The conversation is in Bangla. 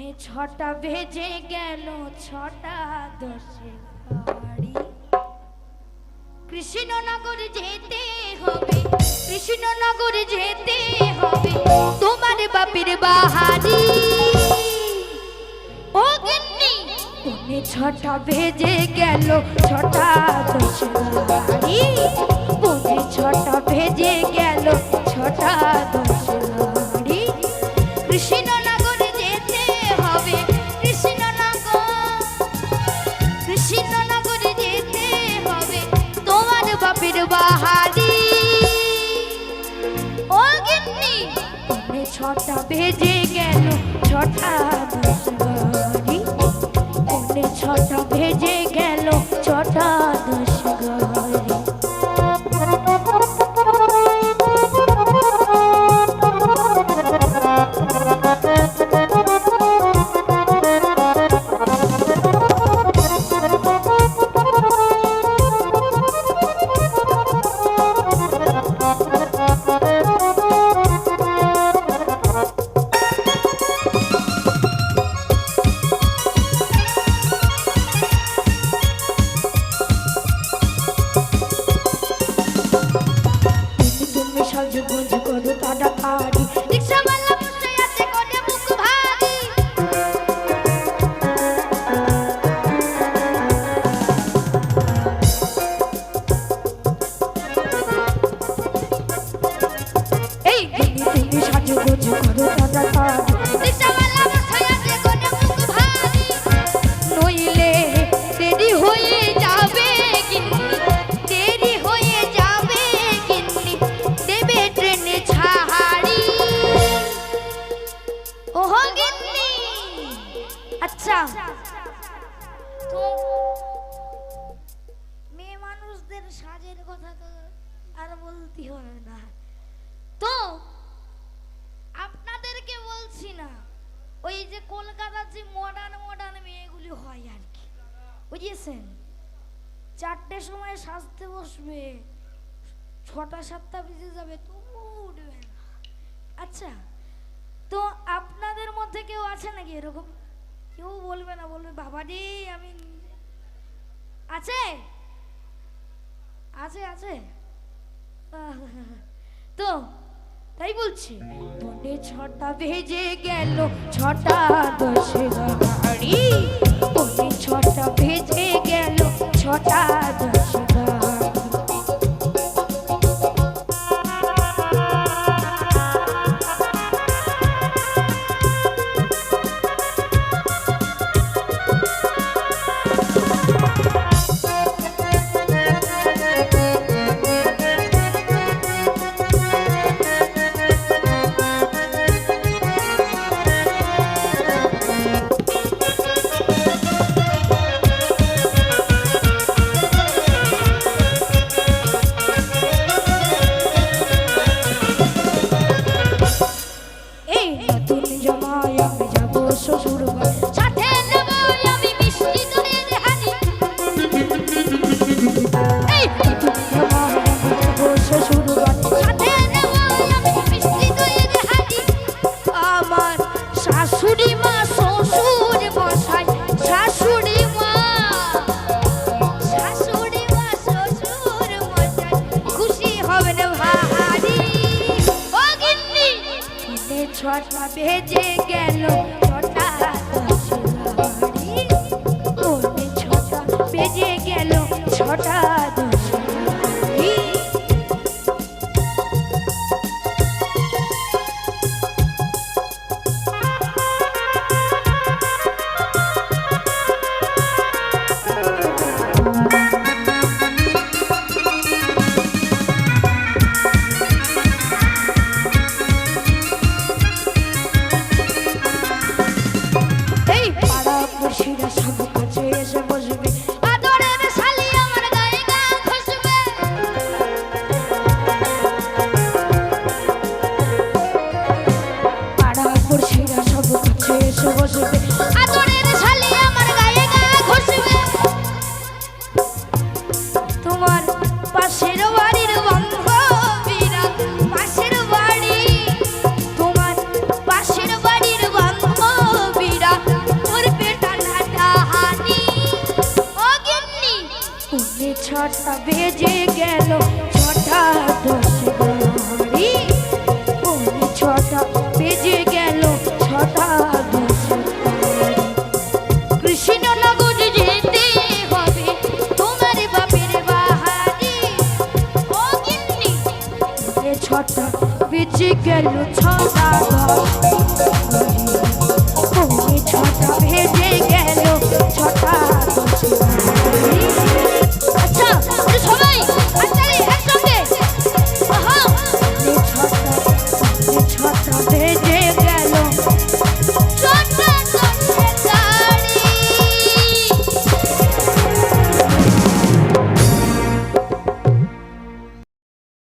পৌনে ছটা বেজে গেল, ছটা দশে বাড়ি কৃষ্ণনগর যেতে হবে, কৃষ্ণনগর যেতে হবে, তোমার বাপের বাহারি। ও গিন্নি পৌনে ছটা বেজে গেল, ছটা দশে বাড়ি পৌনে ছটা বেজে ছটা বেজে গেল ছটা দশ ছটা বেজে গেল ছটা তাড়াতাড়ি রিক্সাওয়ালা বসে আছে ভারী। এই তুমি তুমি আচ্ছা। তো মেয়ে মানুষদের সাজের কথা তো আর বলতে হবে না। তো আপনাদেরকে বলছি না, ওই যে কলকাতার যে মডার্ন মডার্ন মেয়েগুলি হয় আর কি। বুঝিয়েছেন চারটের সময় সাজতে বসবে, ছটা, সাতটা বেজে যাবে তবু উঠবে না। আচ্ছা তো আপনাদের মধ্যে কেউ আছে নাকি এরকম? কেউ বলবে না, বলবে, বাবা রে, আমি আছে আছে আছে। তো, তাই বলছি ছটা ভেজে গেল, ছটা দশে গাড়ি পৌনে ছটা বেজে গেল ছটা বেজে গেল, ছটা দশ গাড়ি পৌনে ছটা বেজে গেল, ছটা দশ কৃষ্ণনগর যেতে হবে, তোমার বাপের বাহারি। ও ছটা বেজে গেল, ছটা